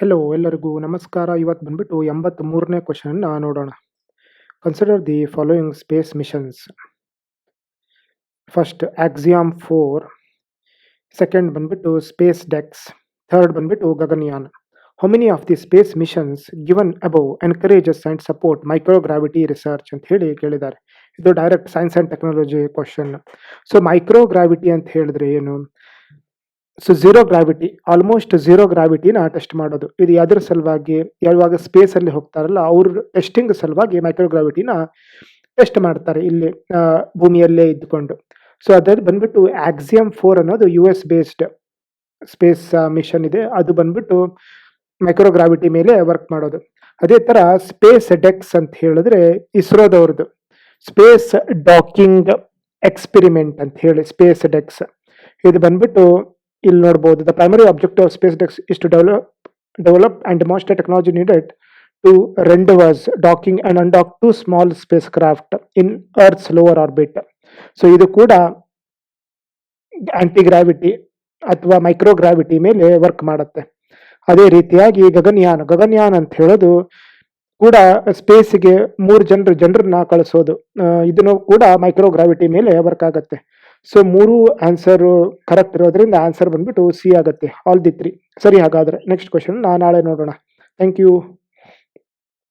Hello ಎಲ್ಲರಿಗೂ ನಮಸ್ಕಾರ. ಇವತ್ತು ಬಂದ್ಬಿಟ್ಟು ಎಂಬತ್ತ್ಮೂರನೇ ಕ್ವಶನ್ನ ನೋಡೋಣ. Consider the following space missions first Axiom four second ಬಂದ್ಬಿಟ್ಟು ಸ್ಪೇಸ್ ಡೆಕ್ಸ್ ಥರ್ಡ್ ಬಂದ್ಬಿಟ್ಟು Gaganyaan. How many of the space missions given above encourages and support microgravity research ಅಂತ ಹೇಳಿ ಕೇಳಿದ್ದಾರೆ. ಇದು direct science and technology question so microgravity ಅಂತ ಹೇಳಿದ್ರೆ ಏನು? So zero gravity almost zero ಗ್ರಾವಿಟಿನ test ಮಾಡೋದು. ಇದು ಯಾವ್ದ್ರ ಸಲುವಾಗಿ, ಯಾವಾಗ ಸ್ಪೇಸ್ ಅಲ್ಲಿ ಹೋಗ್ತಾರಲ್ಲ, ಅವ್ರ ಟೆಸ್ಟಿಂಗ್ ಸಲುವಾಗಿ ಮೈಕ್ರೋಗ್ರಾವಿಟಿನ ಟೆಸ್ಟ್ ಮಾಡ್ತಾರೆ ಇಲ್ಲಿ ಭೂಮಿಯಲ್ಲೇ ಇದ್ದುಕೊಂಡು ಸೊ ಅದ್ರಲ್ಲಿ ಬಂದ್ಬಿಟ್ಟು ಆಕ್ಸಿಯಂ ಫೋರ್ ಅನ್ನೋದು U S based space mission ಇದೆ. ಅದು ಬಂದ್ಬಿಟ್ಟು ಮೈಕ್ರೋಗ್ರಾವಿಟಿ ಮೇಲೆ ವರ್ಕ್ ಮಾಡೋದು. ಅದೇ ತರ ಸ್ಪೇಸ್ ಡೆಕ್ಸ್ ಅಂತ ಹೇಳಿದ್ರೆ ಇಸ್ರೋದವ್ರದ್ದು ಸ್ಪೇಸ್ ಡಾಕಿಂಗ್ ಎಕ್ಸ್ಪೆರಿಮೆಂಟ್ ಅಂತ ಹೇಳಿ ಸ್ಪೇಸ್ ಡೆಕ್ಸ್ ಇದು ಬಂದ್ಬಿಟ್ಟು ಇಲ್ಲಿ ನೋಡ್ಬೋದು the primary object of SpaDeX is to develop develop and demonstrate technology needed to rendezvous docking and undock two small spacecraft in earth's lower orbit so ಇದು ಕೂಡ ಆಂಟಿ ಗ್ರಾವಿಟಿ ಅಥವಾ microgravity ಮೇಲೆ ವರ್ಕ್ ಮಾಡುತ್ತೆ. ಅದೇ ರೀತಿಯಾಗಿ ಗಗನಯಾನ್ ಗಗನಯಾನ್ ಅಂತ ಹೇಳೋದು ಕೂಡ ಸ್ಪೇಸ್ಗೆ ಮೂರು ಜನರು, ಜನರನ್ನ ಕಳಿಸೋದು. ಇದನ್ನು ಕೂಡ ಮೈಕ್ರೋಗ್ರಾವಿಟಿ ಮೇಲೆ ವರ್ಕ್ ಆಗುತ್ತೆ. ಸೊ ಮೂರು ಆನ್ಸರ್ ಕರೆಕ್ಟ್ ಇರೋದ್ರಿಂದ ಆನ್ಸರ್ ಬಂದ್ಬಿಟ್ಟು ಸಿ ಆಗುತ್ತೆ. ಆಲ್ ದಿ ತ್ರೀ ಸರಿ, ಹಾಗಾದ್ರೆ ನೆಕ್ಸ್ಟ್ ಕ್ವಶನ್ ನಾ ನಾಳೆ ನೋಡೋಣ. Thank you